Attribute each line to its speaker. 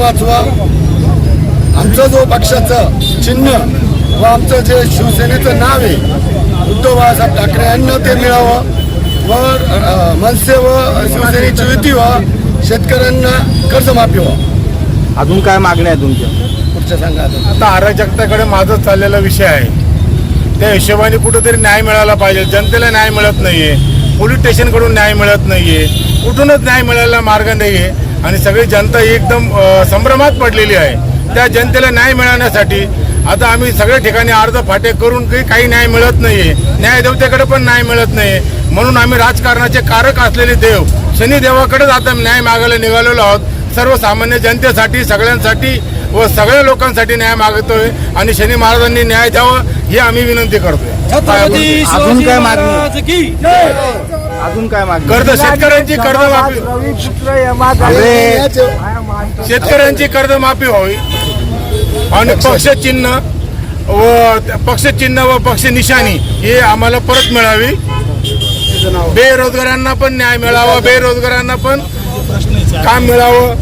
Speaker 1: वाचवा. आमचं जो पक्षाचं चिन्ह व आमचं जे शिवसेनेचं नाव आहे उद्धव बाळासाहेब ठाकरे यांना ते मिळावं. व मनसे व शिवसेनेची युती व्हा. शेतकऱ्यांना कर्जमाफी व्हा.
Speaker 2: अजून काय मागण्या आहे तुमच्या?
Speaker 1: पुढच्या सांगा आता.
Speaker 3: आता अराजकताकडे माझा चाललेला विषय आहे. त्या हिशोबाने कुठंतरी न्याय मिळाला पाहिजे. जनतेला न्याय मिळत नाहीये. पोलीस स्टेशनकडून न्याय मिळत नाहीये. कुठूनच न्याय मिळायला मार्ग नाहीये. आणि सगळी जनता ही एकदम संभ्रमात पडलेली आहे. त्या जनतेला न्याय मिळवण्यासाठी आता आम्ही सगळ्या ठिकाणी अर्ज फाटे करून काही काही न्याय मिळत नाहीये. न्यायदेवतेकडे पण न्याय मिळत नाही म्हणून आम्ही राजकारणाचे कारक असलेले देव शनिदेवाकडेच आता न्याय मागायला निघालेलो आहोत. सर्वसामान्य जनतेसाठी सगळ्यांसाठी व सगळ्या लोकांसाठी न्याय मागतोय आणि शनी महाराजांनी न्याय द्यावं ही आम्ही विनंती करतोय.
Speaker 2: अजून काय मागणी? अजून काय मागणी?
Speaker 3: कर्ज शेतकऱ्यांची कर्जमाफी शेतकऱ्यांची कर्जमाफी व्हावी. आणि पक्षचिन्ह व पक्षचिन्ह व पक्ष निशाणी हे आम्हाला परत मिळावी. बेरोजगारांना पण न्याय मिळावा बेरोजगारांना पण काम मिळावं.